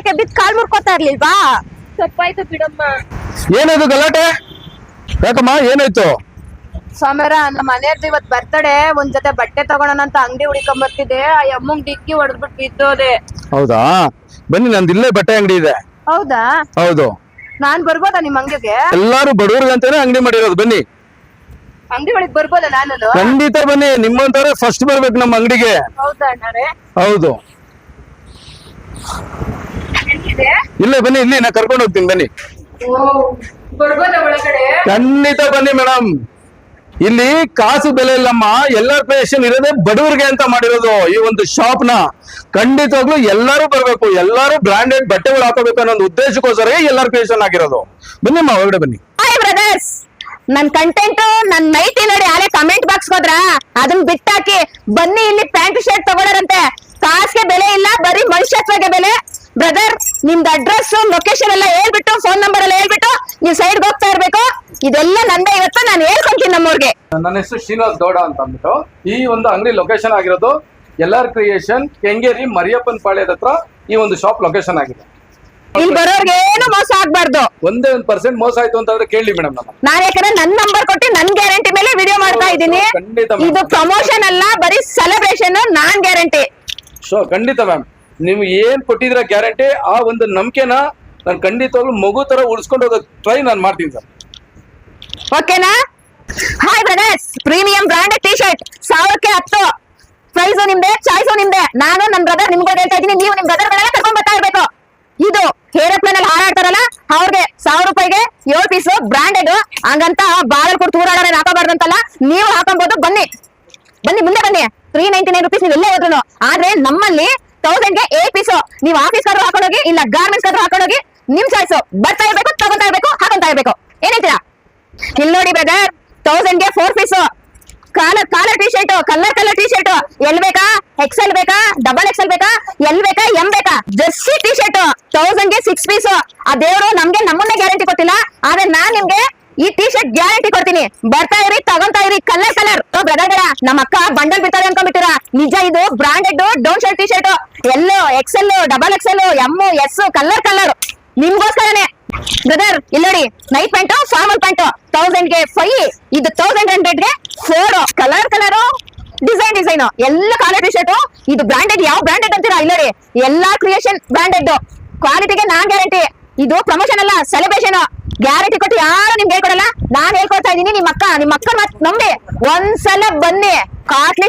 ಯಾಕೆ ಬಿದ್ದು ಕಾಲ್ ಮುರ್ಕೋತಾ ಇರ್ಲಿಲ್ವಾ? ತಪ್ಪಾಯ್ತು ಬಿಡಮ್ಮ. ಏನದು ಗಲಾಟೆ? ಯಾಕಮ್ಮ ಏನಾಯ್ತು? ಸೋಮ್ಯಾರ ನಮ್ಮ ಮನೆಯವ್ರದ್ದು ಇವತ್ ಬರ್ತಡೆ ಒಂದ್ ಜೊತೆ ಬಟ್ಟೆ ತಗೋಣ ಅಂತ ಅಂಗಡಿ ಹುಡಿಕೊಂಡ್ ಬರ್ತಿದ್ದೆ. ಆ ಅಮ್ಮಂಗ್ ಡಿಕ್ಕಿ ಹೊಡೆದ್ಬಿಟ್ಟು ಬಿದ್ದೋದೆ. ಹೌದಾ? ಬನ್ನಿ ನಂದು ಇಲ್ಲೇ ಬಟ್ಟೆ ಅಂಗಡಿ ಇದೆ. ಹೌದಾ? ಹೌದು. ನಾನ್ ಬರ್ಬೋದಾ ನಿಮ್ ಅಂಗಡಿಗೆ? ಎಲ್ಲಾರು ಅಂತಾನೆ ಅಂಗಡಿ ಮಾಡಿರೋದು ಬನ್ನಿ. ಅಂಗಡಿ ಒಳಗ್ ಬರ್ಬೋದಾ ನಾನು ಖಂಡಿತ ಬನ್ನಿ ನಿಮ್ಮಂತವ್ರೆ ಫಸ್ಟ್ ಬರ್ಬೇಕು ನಮ್ಮ ಅಂಗಡಿಗೆ. ಹೌದಾ ಅಣ್ಣಾರೆ? ಹೌದು. ಇಲ್ಲೇ ಬನ್ನಿ ಇಲ್ಲಿ ನಾ ಕರ್ಕೊಂಡು ಹೋಗ್ತೀನಿ ಬನ್ನಿ. ಒಳಗಡೆ? ಖಂಡಿತ ಬನ್ನಿ ಮೇಡಮ್ ಇಲ್ಲಿ ಕಾಸು ಬೆಲೆ ಇಲ್ಲಮ್ಮ ಎಲ್ಲರ ಪೇಷನ್ ಇರೋದೇ ಬಡವರಿಗೆ ಅಂತ ಮಾಡಿರೋದು ಈ ಒಂದು ಶಾಪ್ನ. ಖಂಡಿತವಾಗ್ಲೂ ಎಲ್ಲರೂ ಬರ್ಬೇಕು ಎಲ್ಲರೂ ಬ್ರಾಂಡೆಡ್ ಬಟ್ಟೆಗಳು ಹಾಕೋಬೇಕು ಅನ್ನೋ ಒಂದು ಉದ್ದೇಶಕ್ಕೋಸ್ಕರ ಎಲ್ಲರ ಪೇಷನ್ ಆಗಿರೋದು. ಬನ್ನಿಮ್ಮ ಹೊರಗಡೆ ಬನ್ನಿ. ಬ್ರದರ್ಸ್ ನನ್ ಕಂಟೆಂಟ್ ನನ್ ನೈಟಿ ನೋಡಿ ಆಲೆ ಕಮೆಂಟ್ ಬಾಕ್ಸ್ ಹೋದ್ರ? ಅದನ್ನ ಬಿಟ್ಟಾಕಿ ಬನ್ನಿ ಇಲ್ಲಿ ಪ್ಯಾಂಟ್ ಶರ್ಟ್ ತಗೊಳ್ಳಾರಂತೆ ಕಾಸ್ಗೆ ಬೆಲೆ ಇಲ್ಲ ಬರೀ ಮನುಷ್ಯತ್ವಗೆ ಬೆಲೆ. ನಿಮ್ದು ಅಡ್ರೆಸ್ ಲೊಕೇಶನ್ ಎಲ್ಲ ಹೇಳ್ಬಿಟ್ಟು ಫೋನ್ ನಂಬರ್ ಎಲ್ಲ ಹೇಳ್ಬಿಟ್ಟು ನೀವು ಸೈಡ್ ಹೋಗ್ತಾ ಇರ್ಬೇಕು. ಇದೆಲ್ಲ ನಂದೇ ಇವತ್ತು ನಾನು ಹೇಳ್ಕೊಂತೀನಿ ನಮ್ಮವ್ರಿಗೆ ನನ್ನ ಹೆಸರು ಶ್ರೀನಿವಾಸ್ ಗೌಡ ಅಂತ ಅಂದ್ಬಿಟ್ಟು ಈ ಒಂದು ಅಂಗಡಿ ಲೊಕೇಶನ್ ಆಗಿರೋದು L R creation Kengeri Mariyappan ಪಾಳ್ಯದ ಹತ್ರ ಈ ಒಂದು ಶಾಪ್ ಲೊಕೇಶನ್ ಆಗಿದೆ. ಇಲ್ಲಿ ಬರೋರ್ಗೆ ಏನು ಮೋಸ ಆಗ್ಬಾರ್ದು. ಒಂದೇ ಒಂದು ಪರ್ಸೆಂಟ್ ಮೋಸ ಆಯ್ತು ಅಂತಂದ್ರೆ ಕೇಳಿ ಮೇಡಮ್ ನಮ್ಮ ನಾನ್ ಯಾಕಂದ್ರೆ ನನ್ ನಂಬರ್ ಕೊಟ್ಟು ನನ್ ಗ್ಯಾರಂಟಿ ಮೇಲೆ ವಿಡಿಯೋ ಮಾಡ್ತಾ ಇದೀನಿ ಖಂಡಿತ. ಇದು ಪ್ರಮೋಷನ್ ಅಲ್ಲ ಬರೀ ಸೆಲೆಬ್ರೇಷನ್ ನಾನ್ ಗ್ಯಾರಂಟಿ ಶೋ ಖಂಡಿತ ಮ್ಯಾಮ್ ನೀವು ಏನ್ ಕೊಟ್ಟಿದ್ರ ಗ್ಯಾರಂಟಿ, ಆ ಒಂದು ನಂಬಿಕೆನ ನಾನು ಖಂಡಿತವಾಗ್ಲೂ ಮಗು ತರ ಉಳಿಸ್ಕೊಂಡು ಹೋಗೋ ಟ್ರೈ ನಾನು ಮಾಡ್ತೀನಿ ಸರ್. ಓಕೆನಾ? Hi brothers premium branded T shirt ಸಾವಿರಕ್ಕೆ ಹತ್ತು. ಪ್ರೈಸು ನಿಮ್ದೆ ಚಾಯ್ಸ್ ನಿಮ್ದೆ. ನಾನು ನನ್ನ ಬ್ರದರ್ ನಿಮ್ಗೆ ಹೇಳ್ತಾ ಇದ್ದೀನಿ, ನೀವು ನಿಮ್ ಬ್ರದರ್ ಗಳೆಲ್ಲ ಕರ್ಕೊಂಡ್ ಬರ್ತಾ ಇರ್ಬೇಕು. ಇದು ಏರೋಪ್ಲೇನ್ ಅಲ್ಲಿ ಹಾರಾಡ್ತಾರಲ್ಲ, ಅವ್ರಿಗೆ ಸಾವಿರ ರೂಪಾಯಿಗೆ ಏಳು ಪೀಸು ಬ್ರಾಂಡೆಡ್ ಹಂಗಂತ ಬಾಳಲ್ ಕೊಟ್ಟು ತೂರಾಡೋರೇನ್ ಹಾಕೋಬಾರ್ದಂತಲ್ಲ, ನೀವು ಹಾಕೊಬಹುದು ಬನ್ನಿ. ಬನ್ನಿ, ಮುಂದೆ ಬನ್ನಿ. ತ್ರೀ ನೈಂಟಿ ನೈನ್ ರುಪೀಸ್ ನೀವು ಎಲ್ಲೇ ಹೋದ್ರು ಆದ್ರೆ ನಮ್ಮಲ್ಲಿ ತೌಸಂಡ್ಗೆ ಏ ಪೀಸು ನೀವು ಆಫೀಸ್ ಕಡ್ರು ಹಾಕೊಂಡೋಗಿ ಇಲ್ಲ ಗಾರ್ಮೆಂಟ್ಸ್ ಕಡ್ರು ಹಾಕೊಂಡೋಗಿ ನಿಮ್ ಚಾಯ್ಸು ಬರ್ತಾ ಇರ್ಬೇಕು, ತಗೊಂತಾ ಇರ್ಬೇಕು, ಹಾಕೊಂತಾ ಇರ್ಬೇಕು. ಏನ್ ಇಲ್ಲಿ ನೋಡಿ brother ತೌಸಂಡ್ಗೆ four piece collar collar T shirt colour colour T shirt L ಬೇಕಾ? ಎಕ್ಸೆಲ್ ಬೇಕಾ? ಡಬಲ್ ಎಕ್ಸೆಲ್ ಬೇಕಾ? ಎಲ್ ಬೇಕಾ? ಎಂ ಬೇಕಾ? ಜರ್ಸಿ ಟಿ ಶರ್ಟ್ ತೌಸಂಡ್ಗೆ ಸಿಕ್ಸ್ ಪೀಸು ಆ ದೇವರು ನಮ್ಗೆ ನಮ್ಮನ್ನೇ ಗ್ಯಾರಂಟಿ ಕೊಟ್ಟಿಲ್ಲ. ಆದ್ರೆ ನಾನ್ ನಿಮ್ಗೆ ಈ ಟಿ ಶರ್ಟ್ ಗ್ಯಾರಂಟಿ ಕೊಡ್ತೀನಿ. ಬರ್ತಾ ಇರಿ, ತಗೊಂತಾ ಇರಿ ಕಲರ್ ಕಲರ್ ಬ್ರದರ್ ನಮ್ಮ ಅಕ್ಕ ಬಂಡಲ್ ಬಿಡ್ತಾರೆ ಅನ್ಕೊಂಡ್ಬಿಟ್ಟಿರ. ನಿಜ ಇದು ಬ್ರಾಂಡೆಡ್ ಡೋನ್ ಶರ್ಟ್ ಟಿ ಶರ್ಟ್ ಎಲ್ಲೋ XL double XL M S colour colour ನಿಮ್ಗೋಸ್ಕರನೇ. Brother ಇಲ್ಲೋಡಿ ನೈಟ್ ಪ್ಯಾಂಟ್ ಫಾರ್ಮಲ್ ಪ್ಯಾಂಟ್ ತೌಸಂಡ್ಗೆ ಫೈವ್ ಇದು thousand ಹಂಡ್ರೆಡ್ಗೆ four colour colour design design ಎಲ್ಲ ಕಾಲರ್ ಶರ್ಟ್ ಇದು ಬ್ರಾಂಡೆಡ್ ಯಾವ ಬ್ರಾಂಡೆಡ್ ಅಂತೀರಾ? ಇಲ್ಲೋಡಿ ಎಲ್ಲಾ ಕ್ರಿಯೇಷನ್ ಬ್ರಾಂಡೆಡ್ ಕ್ವಾಲಿಟಿಗೆ ನಾನ್ ಗ್ಯಾರಂಟಿ ಇದು ಪ್ರಮೋಷನ್ ಅಲ್ಲ ಸೆಲೆಬ್ರೇಷನ್ ಗ್ಯಾರಂಟಿ ಕೊಟ್ಟು ಯಾರು ನಿಮ್ಗೆ ಹೇಳ್ಕೊಡಲ್ಲ? ನಾನ್ ಹೇಳ್ಕೊಡ್ತಾ ಇದೀನಿ ನಿಮ್ಮ ಅಕ್ಕ ನಿಮ್ಮ ಅಕ್ಕ ನಂಬಿ. ಒಂದ್ಸಲ ಬನ್ನಿ. ಕಾಟ್ಲಿ